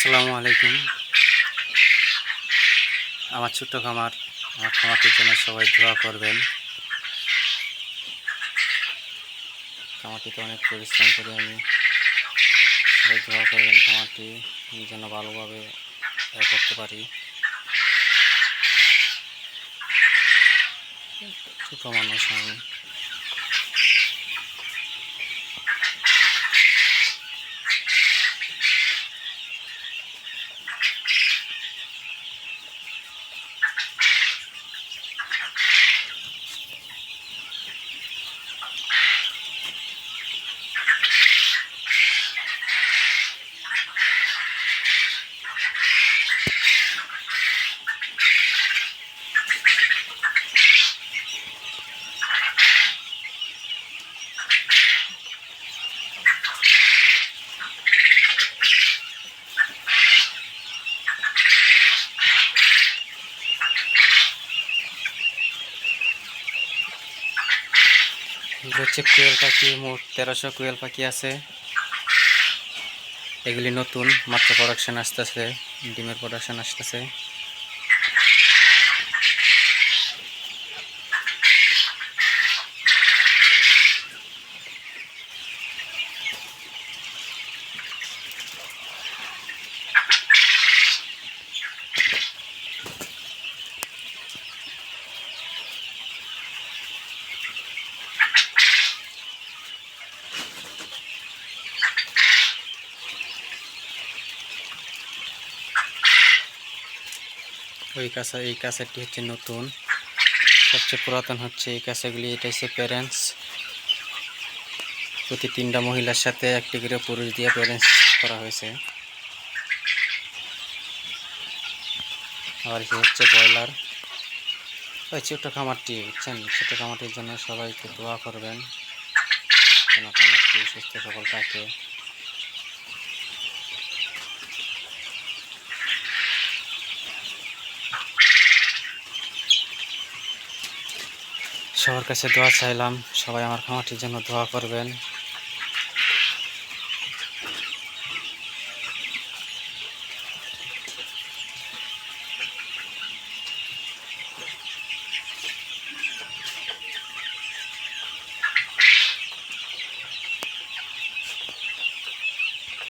আসসালামু আলাইকুম। আমার ছোট্ট খামার, আমার খামারটির জন্য সবাই দোয়া করবেন। খামারটিতে অনেক পরিশ্রম করি আমি সবাই দোয়া করবেন খামারটি যেন ভালোভাবে করতে পারি। ছোট মানুষ আমি। হচ্ছে কোয়েল পাখি মোট তেরোশো কোয়েল পাখি আছে। এগুলি নতুন, মাত্র প্রোডাকশান আসতেছে, ডিমের প্রোডাকশান আসতেছে। ওই কাঁচা, এই কাঁচাটি হচ্ছে নতুন। সবচেয়ে পুরাতন হচ্ছে এই কাঁচাগুলি এটা হচ্ছে প্যারেন্টস প্রতি তিনটা মহিলার সাথে একটি করে পুরুষ দিয়ে প্যারেন্টস করা হয়েছে। আবার কি হচ্ছে ব্রয়লার। ওই ছোট্ট খামারটি, বুঝছেন? ছোট্ট খামারটির জন্য সবাইকে দোয়া করবেন। যেন খামারটি সুস্থ সবল থাকে। সবার কাছে দোয়া চাইলাম। সবাই আমার খামারটির জন্য দোয়া করবেন।